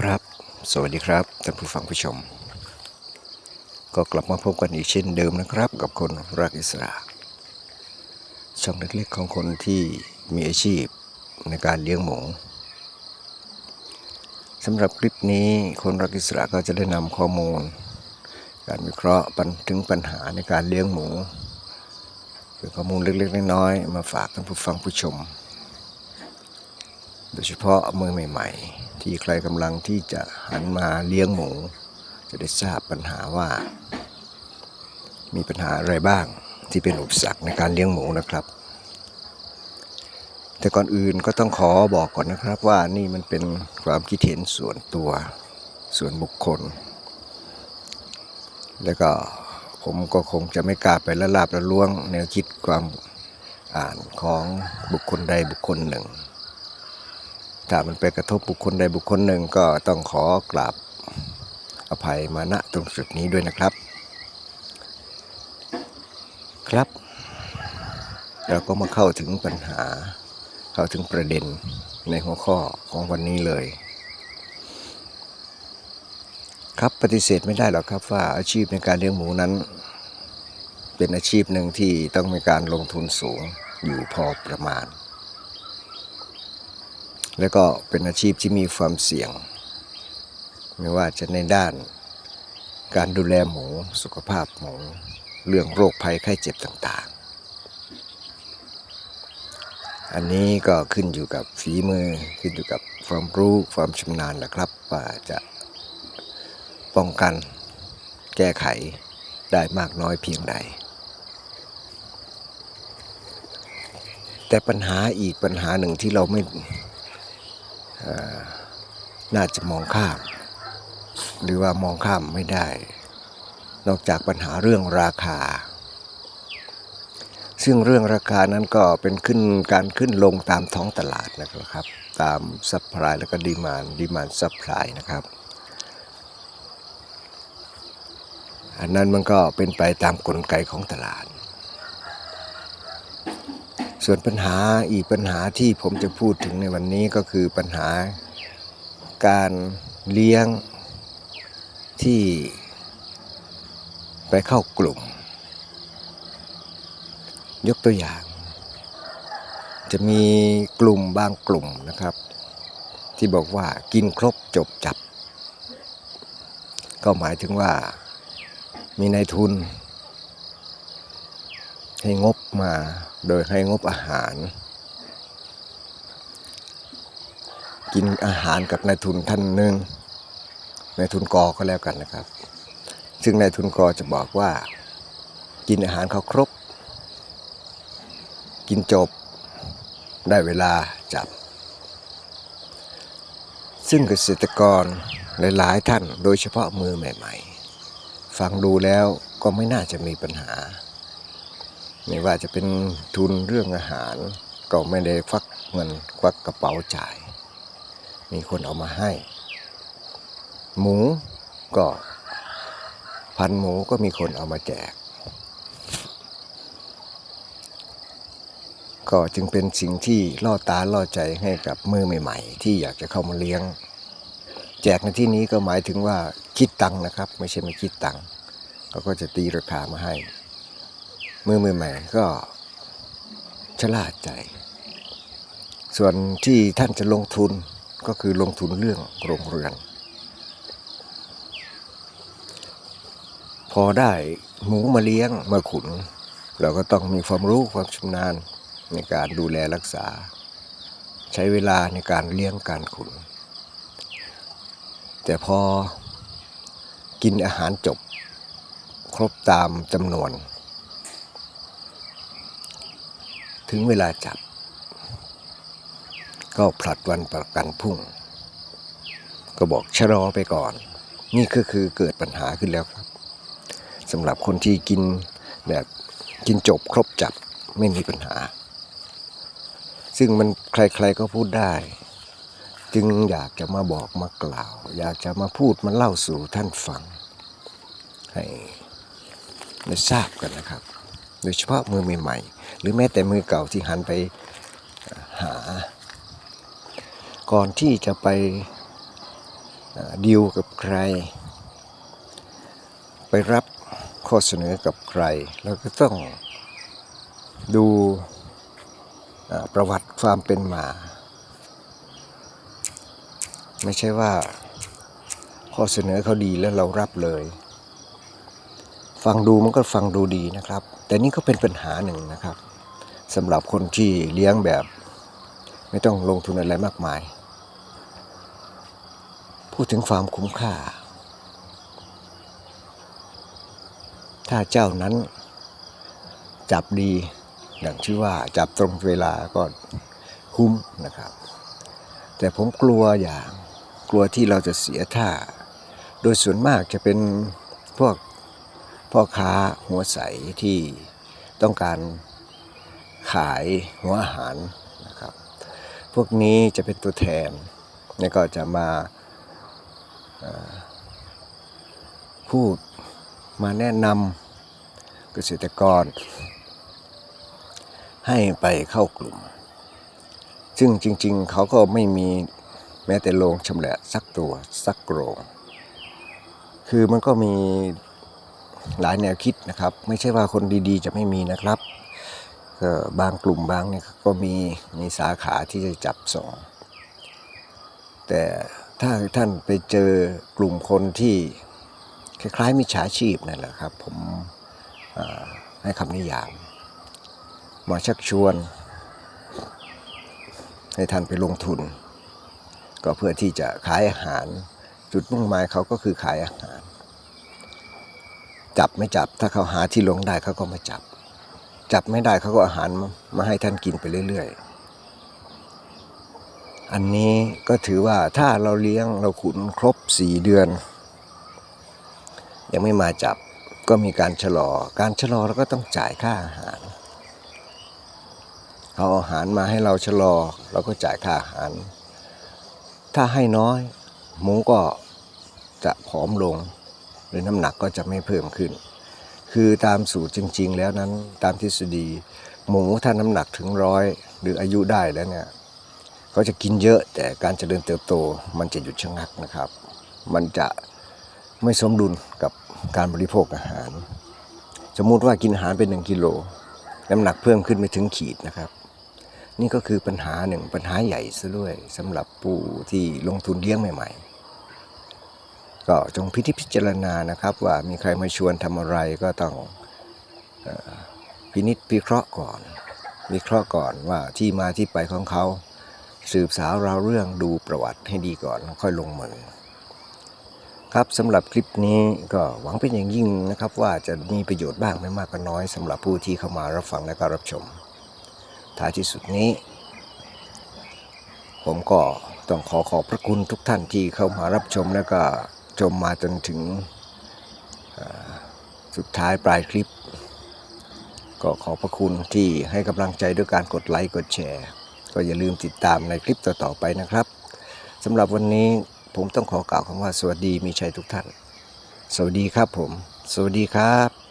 ครับ สวัสดีครับท่านผู้ฟังผู้ชม ก็กลับมาพบกันอีกเช่นเดิมนะครับ กับคนรักอิสระ ช่องเล็กๆของคนที่มีอาชีพในการเลี้ยงหมูสำหรับคลิปนี้คนรักอิสระก็จะได้นำข้อมูล การวิเคราะห์ปัญถึงปัญหาในการเลี้ยงหมูเป็นข้อมูลเล็กๆน้อยๆมาฝากท่านผู้ฟังผู้ชม โดยเฉพาะมือใหม่ ๆ ที่ใครกำลังที่จะหันมาเลี้ยงหมู จะได้ทราบปัญหาว่า มีปัญหาอะไรบ้างที่เป็นอุปสรรคในการเลี้ยงหมูนะครับ แต่ก่อนอื่นก็ต้องขอบอกก่อนนะครับว่านี่มันเป็นความคิดเห็นส่วนตัวส่วนบุคคล แล้วก็ผมก็คงจะไม่กล้าไปละลาบละล้วงแนวคิดความอ่านของบุคคลใดบุคคลหนึ่ง ถ้ามันไปกระทบบุคคลใดบุคคลหนึ่งก็ต้องขอกราบอภัยมาณตรงจุดนี้ด้วยนะครับ ครับ เราก็มาเข้าถึงปัญหา เข้าถึงประเด็นในหัวข้อของวันนี้เลย ครับปฏิเสธไม่ได้หรอกครับว่าอาชีพในการเลี้ยงหมูนั้น เป็นอาชีพหนึ่งที่ต้องมีการลงทุนสูงอยู่พอประมาณ แล้วก็เป็นอาชีพที่มีความเสี่ยง ไม่ว่าจะในด้านการดูแลหมูสุขภาพหมูเรื่องโรคภัยไข้เจ็บต่างๆ อันนี้ก็ขึ้นอยู่กับฝีมือขึ้นอยู่กับความรู้ความชำนาญแหละครับ ว่าจะป้องกันแก้ไขได้มากน้อยเพียงใด แต่ปัญหาอีกปัญหาหนึ่งที่เราไม่ น่าจะมองข้าม หรือว่ามองข้ามไม่ได้ นอกจากปัญหาเรื่องราคา ซึ่งเรื่องราคานั้นก็เป็นขึ้นการขึ้นลงตามท้องตลาดนะครับ ตามซัพพลายแล้วก็ดีมานดีมานซัพพลายนะครับอันนั้นมันก็เป็นไปตามกลไกของตลาด ส่วนปัญหาอีกปัญหาที่ผมจะพูดถึงในวันนี้ก็คือปัญหาการเลี้ยงที่ไปเข้ากลุ่ม ยกตัวอย่าง จะมีกลุ่มบางกลุ่มนะครับ ที่บอกว่ากินครบจบจับ ก็หมายถึงว่ามีนายทุน ให้งบมาโดยให้งบอาหาร กินอาหารกับนายทุนท่านหนึ่งนายทุนกอก็แล้วกันนะครับ ซึ่งนายทุนกอจะบอกว่า กินอาหารเขาครบ กินจบได้เวลาจับ ซึ่งเกษตรกรหลายๆท่านโดยเฉพาะมือใหม่ ๆ ฟังดูแล้วก็ไม่น่าจะมีปัญหา ไม่ว่าจะเป็นทุนเรื่องอาหาร ก็ไม่ได้ควักเงินควักกระเป๋าจ่าย มีคนเอามาให้ หมูก็พันหมูก็มีคนเอามาแจก ก็จึงเป็นสิ่งที่ล่อตาล่อใจให้กับมือใหม่ ๆ ที่อยากจะเข้ามาเลี้ยง แจกในที่นี้ก็หมายถึงว่าคิดตังค์นะครับ ไม่ใช่ไม่คิดตังค์เขาก็จะตีราคามาให้ มือมือใหม่ก็ฉลาดใจ ส่วนที่ท่านจะลงทุนก็คือลงทุนเรื่องโรงเรือน พอได้หมูมาเลี้ยงมาขุน เราก็ต้องมีความรู้ความชำนาญในการดูแลรักษา ใช้เวลาในการเลี้ยงการขุน แต่พอกินอาหารจบ ครบตามจำนวน ถึงเวลาจับ ก็ผลัดวันประกันพรุ่ง ก็บอกชะลอไปก่อน นี่ก็คือเกิดปัญหาขึ้นแล้วครับสำหรับคนที่กินแบบกินจบครบจับไม่มีปัญหา ซึ่งมันใครๆก็พูดได้ จึงอยากจะมาบอกมากล่าว อยากจะมาพูดมาเล่าสู่ท่านฟัง ให้ได้ทราบกันนะครับ โดยเฉพาะมือใหม่ๆ หรือแม้แต่มือเก่าที่หันไปหา ก่อนที่จะไปดีลกับใคร ไปรับข้อเสนอกับใครเราก็ต้องดูประวัติความเป็นมา ไม่ใช่ว่าข้อเสนอเขาดีแล้วเรารับเลย ฟังดูมันก็ฟังดูดีนะครับ แต่นี่ก็เป็นปัญหาหนึ่งนะครับสำหรับคนที่เลี้ยงแบบ ไม่ต้องลงทุนอะไรมากมาย พูดถึงความคุ้มค่า ถ้าเจ้านั้นจับดีอย่างที่ว่าจับตรงเวลาก็คุ้มนะครับ แต่ผมกลัวอย่างกลัวที่เราจะเสียท่า โดยส่วนมากจะเป็นพวก พ่อค้าหัวใสที่ต้องการขายหัวอาหารนะครับ พวกนี้จะเป็นตัวแทนแล้วก็จะมาพูดมาแนะนำเกษตรกร ให้ไปเข้ากลุ่ม ซึ่งจริง ๆ เขาก็ไม่มีแม้แต่โรงชำแหละสักตัวสักโรง คือมันก็มี หลายแนวคิดนะครับ ไม่ใช่ว่าคนดีๆ จะไม่มีนะครับก็บางกลุ่มบางเนี่ยก็มีมีสาขาที่จะจับส่ง แต่ถ้าท่านไปเจอกลุ่มคนที่คล้ายๆมิจฉาชีพนั่นแหละครับ ผมให้คำนิยามมาชักชวน ให้ท่านไปลงทุน ก็เพื่อที่จะขายอาหาร จุดมุ่งหมายเขาก็คือขายอาหาร จับไม่จับ ถ้าเขาหาที่ลงได้เขาก็มาจับ จับไม่ได้เขาก็อาหารมาให้ท่านกินไปเรื่อยๆ อันนี้ก็ถือว่าถ้าเราเลี้ยงเราขุนครบสี่เดือน ยังไม่มาจับก็มีการชะลอ การชะลอเราก็ต้องจ่ายค่าอาหารเอาอาหารมาให้เราชะลอเราก็จ่ายค่าอาหาร ถ้าให้น้อยหมูก็จะผอมลง หรือน้ำหนักก็จะไม่เพิ่มขึ้น คือตามสูตรจริง ๆ แล้วนั้นตามทฤษฎี หมูถ้าน้ำหนักถึงร้อยหรืออายุได้แล้วเนี่ยเขาจะกินเยอะแต่การเจริญเติบโตมันจะหยุดชะงักนะครับ มันจะไม่สมดุลกับการบริโภคอาหาร สมมุติว่ากินอาหารเป็นหนึ่งกิโลน้ำหนักเพิ่มขึ้นไม่ถึงขีดนะครับ นี่ก็คือปัญหาหนึ่งปัญหาใหญ่ซะด้วยสำหรับผู้ที่ลงทุนเลี้ยงใหม่ ๆ ก็จงพิจิพิจารณานะครับว่ามีใครมาชวนทำอะไรก็ต้องอพินิจพิเคราะห์ก่อนวิเคราะห์ก่อนว่าที่มาที่ไปของเขา สืบสาวราวเรื่องดูประวัติให้ดีก่อนค่อยลงมือครับสำหรับคลิปนี้ก็หวังเป็นอย่างยิ่งนะครับ ว่าจะมีประโยชน์บ้างไม่มากก็น้อยสำหรับผู้ที่เข้ามารับฟังและก็รับชม ท้ายที่สุดนี้ ผมก็ต้องขอขอบพระคุณทุกท่านที่เข้ามารับชมแล้วก็ ชมมาจนถึงสุดท้ายปลายคลิป ก็ขอพระคุณที่ให้กำลังใจด้วยการกดไลค์กดแชร์ ก็อย่าลืมติดตามในคลิปต่อๆไปนะครับสำหรับวันนี้ผมต้องขอกล่าวคำว่าสวัสดีมีชัยทุกท่าน สวัสดีครับผม สวัสดีครับ